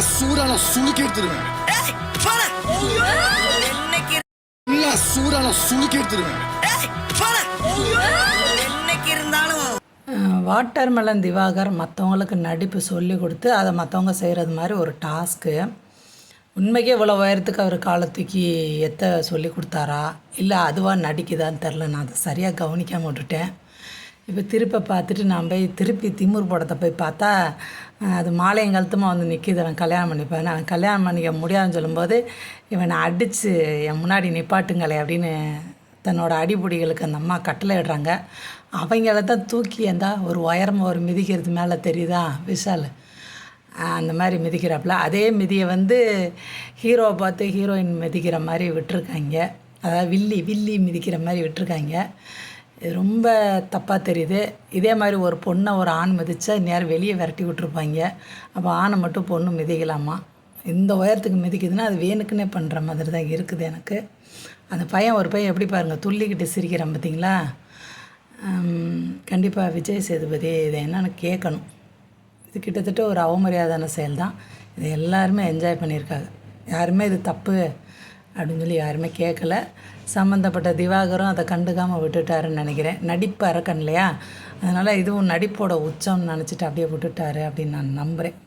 நல்லா சூடான சுளுக்கி எடுத்துருவேன் நல்லா சூடான சுளுக்கி எடுத்துருவேன் வாட்டர்மெலன் திவாகர் மற்றவங்களுக்கு நடிப்பு சொல்லி கொடுத்து அதை மற்றவங்க செய்கிறது மாதிரி ஒரு டாஸ்க்கு உண்மைக்கே இவ்வளோ உயரத்துக்கு அவர் காலை தூக்கி எத்த சொல்லி கொடுத்தாரா? இல்லை அதுவாக நடிக்குதான்னு தெரில நான் அதை சரியாக கவனிக்காம விட்டுட்டேன். இப்போ திருப்ப பார்த்துட்டு நான் போய் திருப்பி திமுர் படத்தை போய் பார்த்தா அது மாலையங்கழுத்தமாக வந்து நிற்கிது அவன் கல்யாணம் பண்ணிப்பேன். அவன் கல்யாணம் பண்ணிக்க முடியாதுன்னு சொல்லும்போது இவனை அடித்து என் முன்னாடி நிப்பாட்டுங்களே அப்படின்னு தன்னோட அடிபுடிகளுக்கு அந்த அம்மா கட்டளை இடுறாங்க. அவங்கள தான் தூக்கி ஏந்தா ஒரு உயரமாக ஒரு மிதிக்கிறது மேலே தெரியுதா? விஷால் அந்த மாதிரி மிதிக்கிறாப்புல. அதே மிதியை வந்து ஹீரோவை பார்த்து ஹீரோயின் மிதிக்கிற மாதிரி விட்டுருக்காங்க. அதாவது வில்லி வில்லி மிதிக்கிற மாதிரி விட்டுருக்காங்க. இது ரொம்ப தப்பாக தெரியுது. இதே மாதிரி ஒரு பொண்ணை ஒரு ஆண் மிதித்தா நேரம் வெளியே விரட்டி விட்டுருப்பாங்க. அப்போ ஆணை மட்டும் பொண்ணு மிதிக்கலாமா? இந்த உயரத்துக்கு மிதிக்குதுன்னா அது வேணுக்குன்னே பண்ணுற மாதிரி தான் இருக்குது எனக்கு. அந்த பையன் ஒரு பையன் எப்படி பாருங்கள் துள்ளிக்கிட்டு சிரிக்கிறான் பார்த்தீங்களா கண்டிப்பாக விஜய் சேதுபதி இதை என்னென்னு கேட்கணும். இது கிட்டத்தட்ட ஒரு அவமரியாதான செயல் தான் இதை எல்லாருமே என்ஜாய் பண்ணியிருக்காங்க. யாருமே இது தப்பு அப்படின்னு சொல்லி யாருமே கேட்கல. சம்மந்தப்பட்ட திவாகரும் அதை கண்டுக்காமல் விட்டுட்டாருன்னு நினைக்கிறேன். நடிப்பு அரக்கன் இல்லையா? அதனால் இதுவும் நடிப்போட உச்சம்னு நினச்சிட்டு அப்படியே விட்டுட்டாரு அப்படின்னு நான் நம்புகிறேன்